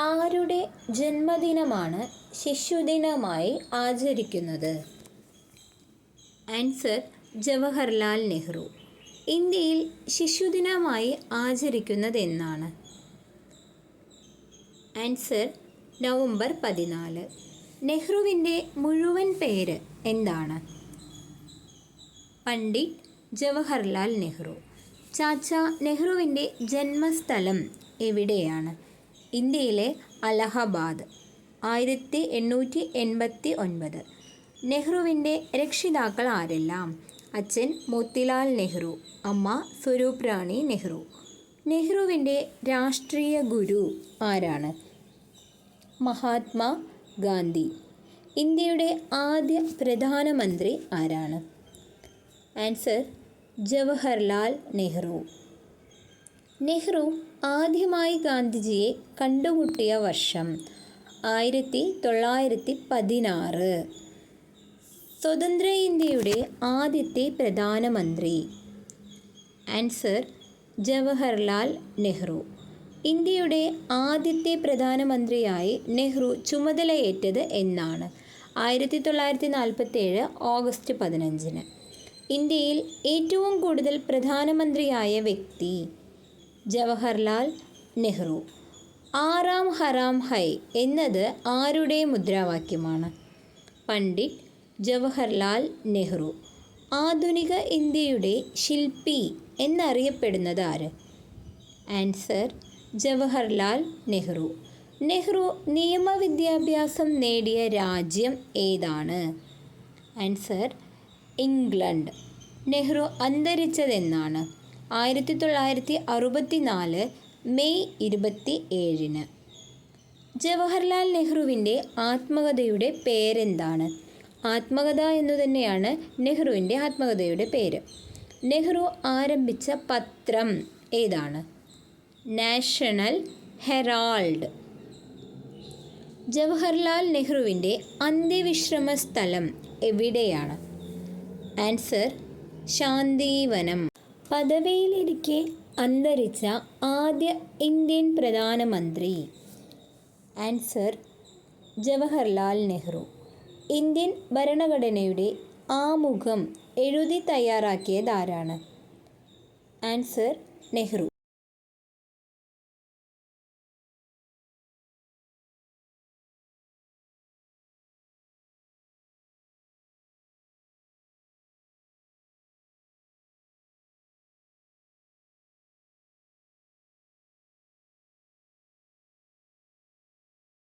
ആരുടെ ജന്മദിനമാണ് ശിശുദിനമായി ആചരിക്കുന്നത്? ആൻസർ ജവഹർലാൽ നെഹ്റു. ഇന്ത്യയിൽ ശിശുദിനമായി ആചരിക്കുന്നത് എന്നാണ് ആൻസർ നവംബർ പതിനാല്. നെഹ്റുവിന്റെ മുഴുവൻ പേര് എന്താണ്? പണ്ഡിറ്റ് ജവഹർലാൽ നെഹ്റു. ചാച്ച നെഹ്റുവിന്റെ ജന്മസ്ഥലം എവിടെയാണ്? ഇന്ത്യയിലെ അലഹബാദ് ആയിരത്തി എണ്ണൂറ്റി എൺപത്തി ഒൻപത് നെഹ്റുവിന്റെ രക്ഷിതാക്കൾ ആരെല്ലാം? അച്ഛൻ മോത്തിലാൽ നെഹ്റു അമ്മ സ്വരൂപ് റാണി നെഹ്റു. നെഹ്റുവിന്റെ രാഷ്ട്രീയ ഗുരു ആരാണ്? മഹാത്മാ ഗാന്ധി. ഇന്ത്യയുടെ ആദ്യ പ്രധാനമന്ത്രി ആരാണ്? ആൻസർ ജവഹർലാൽ നെഹ്റു. നെഹ്റു ആദ്യമായി ഗാന്ധിജിയെ കണ്ടുമുട്ടിയ വർഷം ആയിരത്തി തൊള്ളായിരത്തി പതിനാറ്. സ്വതന്ത്ര ഇന്ത്യയുടെ ആദ്യത്തെ പ്രധാനമന്ത്രി. ആൻസർ ജവഹർലാൽ നെഹ്റു. ഇന്ത്യയുടെ ആദ്യത്തെ പ്രധാനമന്ത്രിയായി നെഹ്റു ചുമതലയേറ്റത് എന്നാണ്. ആയിരത്തി തൊള്ളായിരത്തി നാൽപ്പത്തേഴ് ഓഗസ്റ്റ് പതിനഞ്ചിന്. ഇന്ത്യയിൽ ഏറ്റവും കൂടുതൽ പ്രധാനമന്ത്രിയായ വ്യക്തി ജവഹർലാൽ നെഹ്റു. ആറാം ഹറാം ഹൈ എന്നത് ആരുടെ മുദ്രാവാക്യമാണ്? പണ്ഡിറ്റ് ജവഹർലാൽ നെഹ്റു. ആധുനിക ഇന്ത്യയുടെ ശില്പി എന്നറിയപ്പെടുന്നത് ആര്? ആൻസർ ജവഹർലാൽ നെഹ്റു. നെഹ്റു നിയമവിദ്യാഭ്യാസം നേടിയ രാജ്യം ഏതാണ്? Answer England. നെഹ്റു അന്തരിച്ചതെന്നാണ്. ആയിരത്തി തൊള്ളായിരത്തി അറുപത്തി നാല് മെയ് ഇരുപത്തി ഏഴിന് ജവഹർലാൽ നെഹ്റുവിന്റെ ആത്മകഥയുടെ പേരെന്താണ്? ആത്മകഥ എന്നു തന്നെയാണ് നെഹ്റുവിന്റെ ആത്മകഥയുടെ പേര്. നെഹ്റു ആരംഭിച്ച പത്രം ഏതാണ്? National Herald. ജവഹർലാൽ നെഹ്റുവിന്റെ അന്ത്യവിശ്രമ സ്ഥലം എവിടെയാണ്? ആൻസർ ശാന്തിവനം. പദവിയിലിരിക്കെ അന്തരിച്ച ആദ്യ ഇന്ത്യൻ പ്രധാനമന്ത്രി ആൻസർ ജവഹർലാൽ നെഹ്റു. ഇന്ത്യൻ ഭരണഘടനയുടെ ആമുഖം എഴുതി തയ്യാറാക്കിയതാരാണ്? ആൻസർ നെഹ്റു.